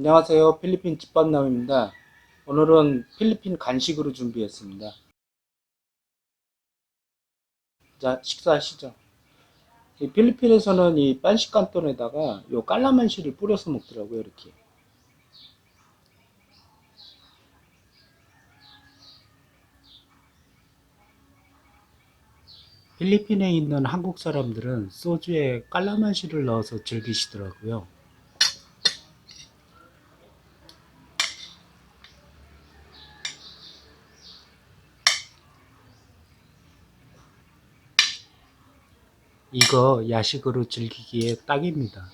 안녕하세요. 필리핀 집밥남입니다. 오늘은 필리핀 간식으로 준비했습니다. 자, 식사하시죠. 이 필리핀에서는 이 빤시칸돈에다가 요 깔라만시를 뿌려서 먹더라고요, 이렇게. 필리핀에 있는 한국 사람들은 소주에 깔라만시를 넣어서 즐기시더라고요. 이거 야식으로 즐기기에 딱입니다.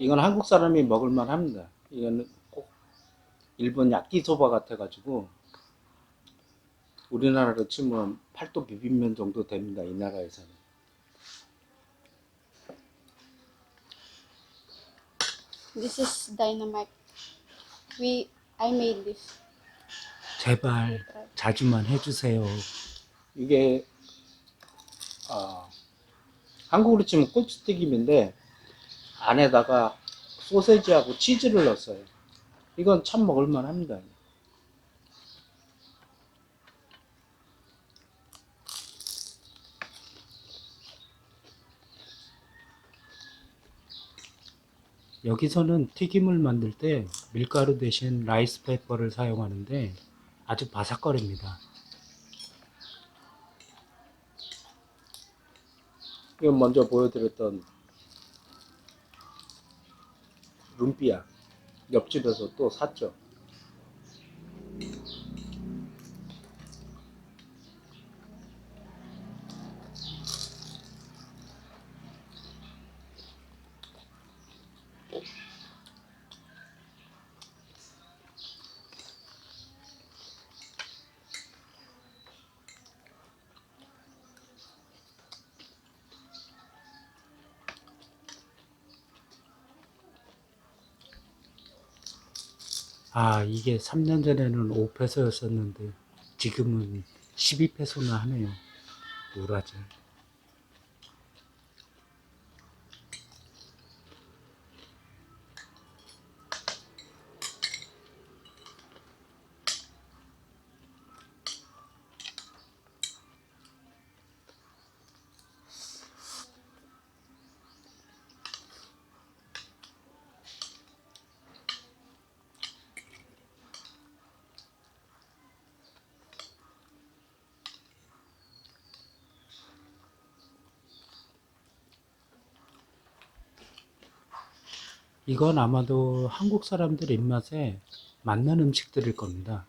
이건 한국 사람이 먹을만 합니다. 이거는 꼭 일본 야끼소바 같아가지고 우리나라로 치면 팔도 비빔면 정도 됩니다. 이 나라에서는. This is dynamite. We I made this. 제발 자주만 해주세요. 이게 아, 한국으로 치면 꼬치튀김인데 안에다가 소세지하고 치즈를 넣었어요. 이건 참 먹을만 합니다. 여기서는 튀김을 만들 때 밀가루 대신 라이스 페이퍼를 사용하는데 아주 바삭거립니다. 이건 먼저 보여드렸던 룸비아 옆집에서 또 샀죠. 아, 이게 3년 전에는 5페소였었는데 지금은 12페소나 하네요. 노라질. 이건 아마도 한국 사람들 입맛에 맞는 음식들일 겁니다.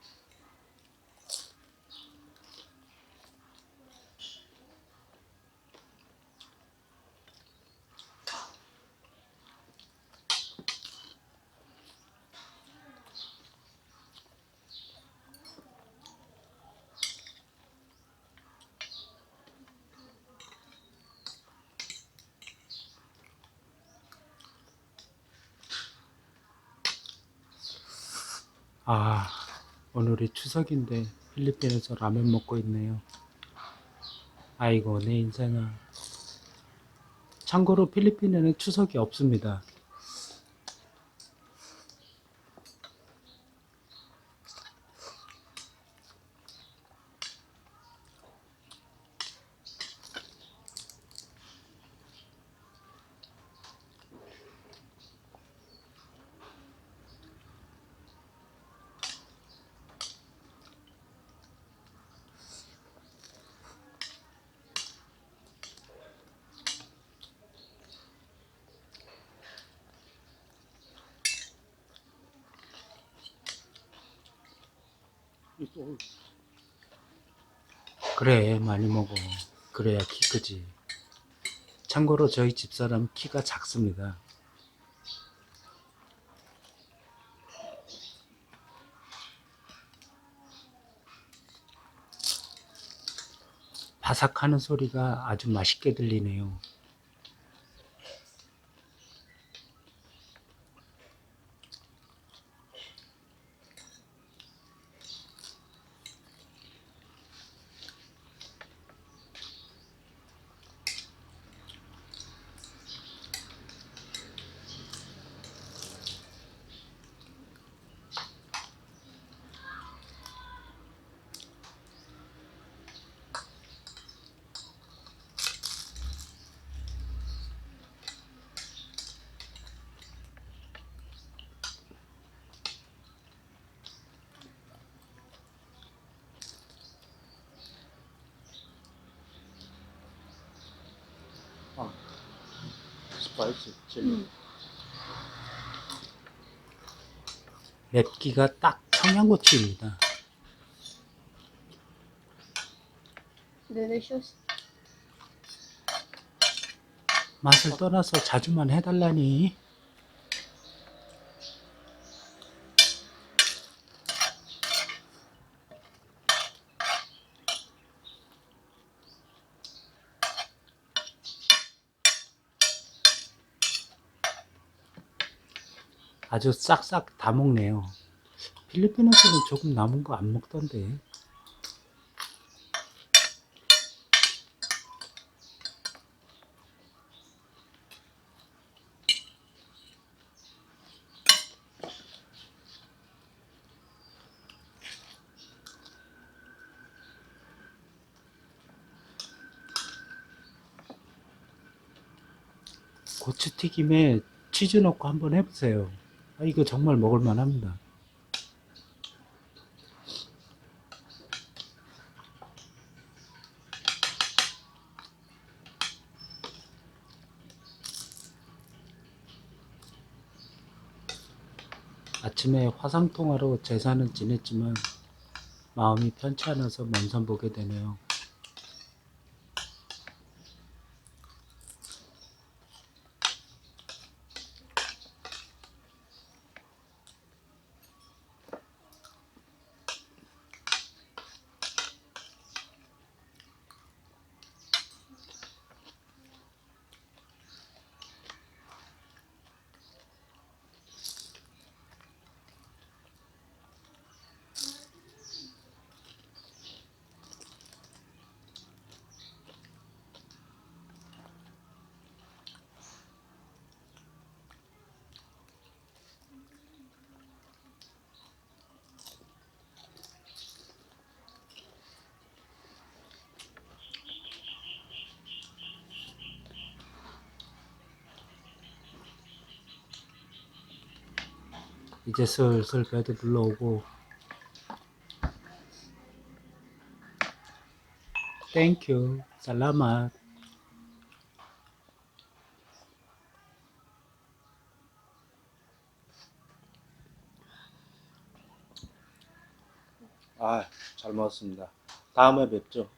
아, 오늘이 추석인데 필리핀에서 라면 먹고 있네요. 아이고, 내 인생아. 참고로 필리핀에는 추석이 없습니다. 그래 많이 먹어. 그래야 키 크지. 참고로 저희 집사람 키가 작습니다. 바삭하는 소리가 아주 맛있게 들리네요. 스파이시 칠리. 맵기가 딱 청양고추입니다. Delicious. 맛을 떠나서 자주만 해달라니. 아주 싹싹 다 먹네요. 필리핀에서는 조금 남은 거 안 먹던데. 고추 튀김에 치즈 넣고 한번 해보세요. 아, 이거 정말 먹을만 합니다. 아침에 화상통화로 제사는 지냈지만 마음이 편치 않아서 먼산 보게 되네요. 이제 슬슬 배도 불러오고 땡큐 살라맛 아, 잘 먹었습니다. 다음에 뵙죠.